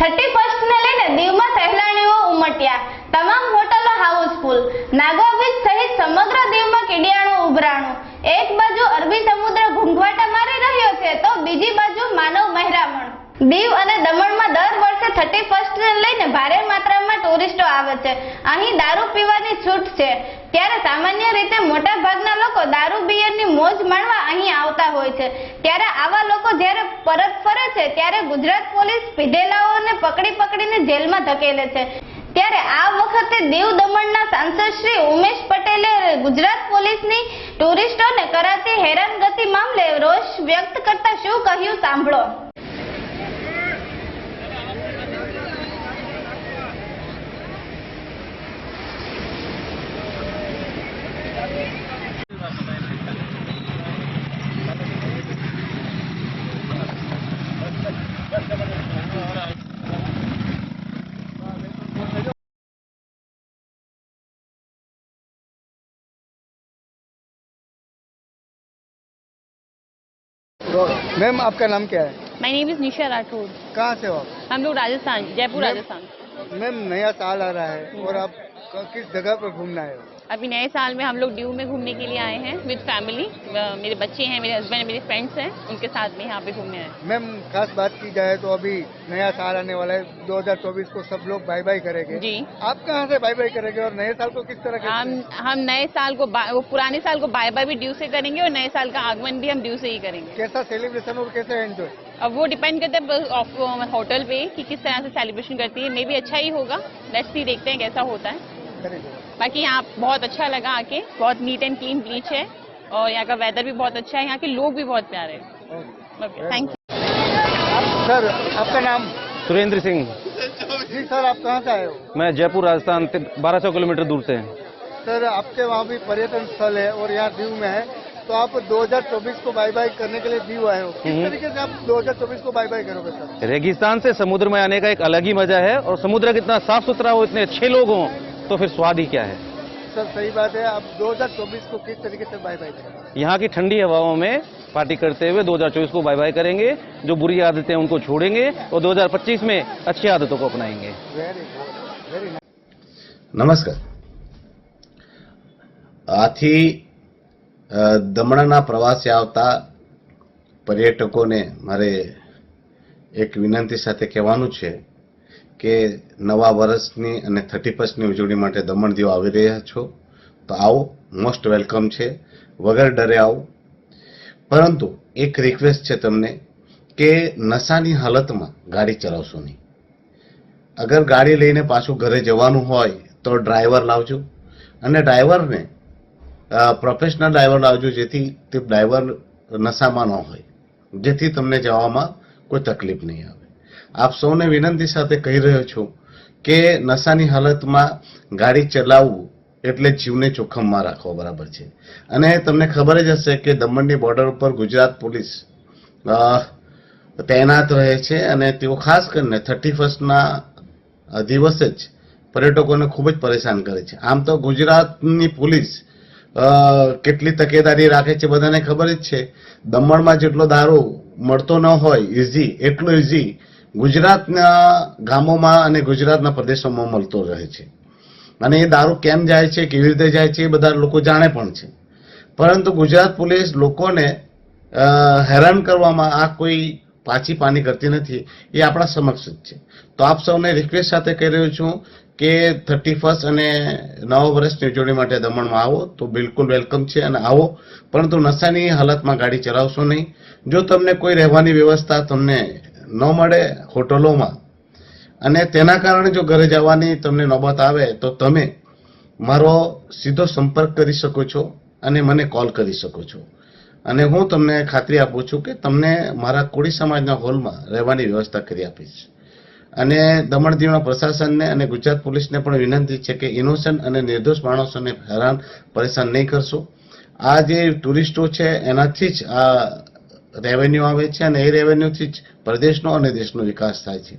Thirty ફર્સ્ટને લઈને દીવમાં સહેલાણીઓ ઉમટ્યા. તમામ હોટલો હાઉસફુલ નાગવા બીચ સહિત સમગ્ર દીવમાં કીડિયાણું ઉભરાણું. એક બાજુ અરબી સમુદ્ર ઘૂંઘવાટા મારી રહ્યો છે, તો બીજી બાજુ માનવ મહેરામણ. દીવ અને દમણમાં દર વર્ષે થર્ટી ફર્સ્ટને લઈને ભારે માત્રામાં ટુરિસ્ટો આવે છે. અહીં દારૂ પીવાની છૂટ છે. ત્યારે સામાન્ય રીતે મોટા ભાગના લોકો દારૂ બિયરની મોજ માણવા અહીં આવતા હોય છે. ત્યારે આવા લોકો જ્યારે પરત ફરે છે ત્યારે ગુજરાત પોલીસ પીધેલાઓને પકડી પકડીને જેલમાં ધકેલે છે. ત્યારે આ વખતે દીવ દમણના સાંસદ શ્રી ઉમેશ પટેલે ગુજરાત પોલીસની ટુરિસ્ટોને કરાતી હેરાનગતિ મામલે રોષ વ્યક્ત કરતા શું કહ્યું સાંભળો. तो मैम आपका नाम क्या है my name is Nisha Rathore कहाँ से हो आप हम लोग राजस्थान जयपुर मैम- राजस्थान मैम नया साल आ रहा है और आप क- किस जगह पर घूमना है अभी नए साल में हम लोग ड्यू में घूमने के लिए आए हैं विद फैमिली मेरे बच्चे हैं मेरे हस्बैंड मेरे फ्रेंड्स हैं उनके साथ में यहाँ पे घूमने आए मैम खास बात की जाए तो अभी नया साल आने वाला है 2024 को सब लोग बाय बाय करेंगे। जी। आप कहाँ से बाय बाय करेंगे और नए साल को किस तरह हम हम नए साल को वो पुराने साल को बाय बाय भी ड्यू से करेंगे और नए साल का आगमन भी हम ड्यू से ही करेंगे। कैसा सेलिब्रेशन और कैसे एंजॉय अब वो डिपेंड करता है होटल पे कि किस तरह से सेलिब्रेशन करती है। मे भी अच्छा ही होगा। लेट्स सी देखते हैं कैसा होता है। बाकी यहाँ बहुत अच्छा लगा आके। बहुत नीट एंड क्लीन बीच है। और यहाँ का वेदर भी बहुत अच्छा है। यहाँ के लोग भी बहुत प्यारे हैं। थैंक यू सर आपका नाम? सुरेंद्र सिंह। जी सर आप कहाँ से आए हो? मैं जयपुर राजस्थान से 1200 किलोमीटर दूर से। सर आपके वहाँ भी पर्यटन स्थल है और यहाँ दीव में है। तो आप 2024 को बाय बाय करने के लिए दीव आए हो। किस हम्म। तरीके से आप 2024 को बाय बाय करोगे सर रेगिस्तान से समुद्र में आने का एक अलग ही मज़ा है और समुद्र कितना साफ़ सुथरा हो इतने अच्छे लोग हों। तो फिर स्वाद ही क्या है सर सही बात है आप 2024 को किस तरीके से बाय बाय करेंगे यहाँ की ठंडी हवाओं में पार्टी करते हुए 2024 को बाय बाय करेंगे जो बुरी आदतें हैं उनको छोड़ेंगे और 2025 में अच्छी आदतों को अपनाएंगे वेरी गुड वेरी નમસ્કાર આથી અ, દમણના પ્રવાસે આવતા પર્યટકોને મારે એક વિનંતી સાથે કહેવાનું છે કે નવા વર્ષની અને થર્ટી ફર્સ્ટની ઉજવણી માટે દમણ દીવ આવી રહ્યા છો, તો આવો, મોસ્ટ વેલકમ છે, વગર ડરે આવો. પરંતુ એક રિક્વેસ્ટ છે તમને કે નશાની હાલતમાં ગાડી ચલાવશો નહીં. અગર ગાડી લઈને પાછું ઘરે જવાનું હોય, તો ડ્રાઈવર લાવજો. અને ડ્રાઈવરને પ્રોફેશનલ ડ્રાઈવર લાવજો જેથી તે ડ્રાઈવર નશામાં ન હોય. જેથી તમને જવામાં કોઈ તકલીફ નહીં આવે. આપ સૌને વિનંતી સાથે કહી રહ્યો છું કે નશાની હાલતમાં ગાડી ચલાવવું એટલે જીવને જોખમમાં રાખવો બરાબર છે. અને તમને ખબર જ હશે કે દમણની બોર્ડર ઉપર ગુજરાત પોલીસ તૈનાત રહે છે અને તેઓ ખાસ કરીને થર્ટી ફર્સ્ટના દિવસે જ પર્યટકોને ખૂબ જ પરેશાન કરે છે. આમ તો ગુજરાતની પોલીસ કેટલી તકેદારી રાખે છે બધાને ખબર જ છે. દમણમાં જેટલો દારૂ મળતો ન હોય ઇઝી એટલો ઇઝી ગુજરાતના ગામોમાં અને ગુજરાતના પ્રદેશોમાં મળતો રહે છે. અને એ દારૂ કેમ જાય છે, કેવી રીતે જાય છે એ બધા લોકો જાણે પણ છે. પરંતુ ગુજરાત પોલીસ લોકોને હેરાન કરવામાં આ કોઈ પાછી પાની કરતી નથી, એ આપણા સમક્ષ જ છે. તો આપ સૌને રિક્વેસ્ટ સાથે કહી રહ્યો છું કે થર્ટી ફર્સ્ટ અને નવ વર્ષની ઉજવણી માટે દમણમાં આવો, તો બિલકુલ વેલકમ છે અને આવો. પરંતુ નશાની હાલતમાં ગાડી ચલાવશો નહીં. જો તમને કોઈ રહેવાની વ્યવસ્થા તમને ન મળે હોટલોમાં. અને તેના કારણે જો ઘરે જવાની તમને નોબત આવે, તો તમે મારો સીધો સંપર્ક કરી શકો છો અને મને કોલ કરી શકો છો. અને હું તમને ખાતરી આપું છું કે તમને મારા કોળી સમાજના હોલમાં રહેવાની વ્યવસ્થા કરી આપીશ. અને દમણ દીવના પ્રશાસનને અને ગુજરાત પોલીસને પણ વિનંતી છે કે ઇનોસન્ટ અને નિર્દોષ માણસોને હેરાન પરેશાન નહીં કરશો. આ જે ટુરિસ્ટો છે, એનાથી જ આ રેવન્યુ આવે છે અને એ રેવન્યુથી જ પ્રદેશનો અને દેશનો વિકાસ થાય છે.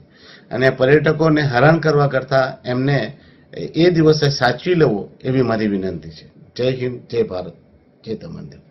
અને પર્યટકોને હેરાન કરવા કરતાં એમને એ દિવસે સાચવી લેવો એવી મારી વિનંતી છે. જય હિન્દ, જય ભારત, જય દીવ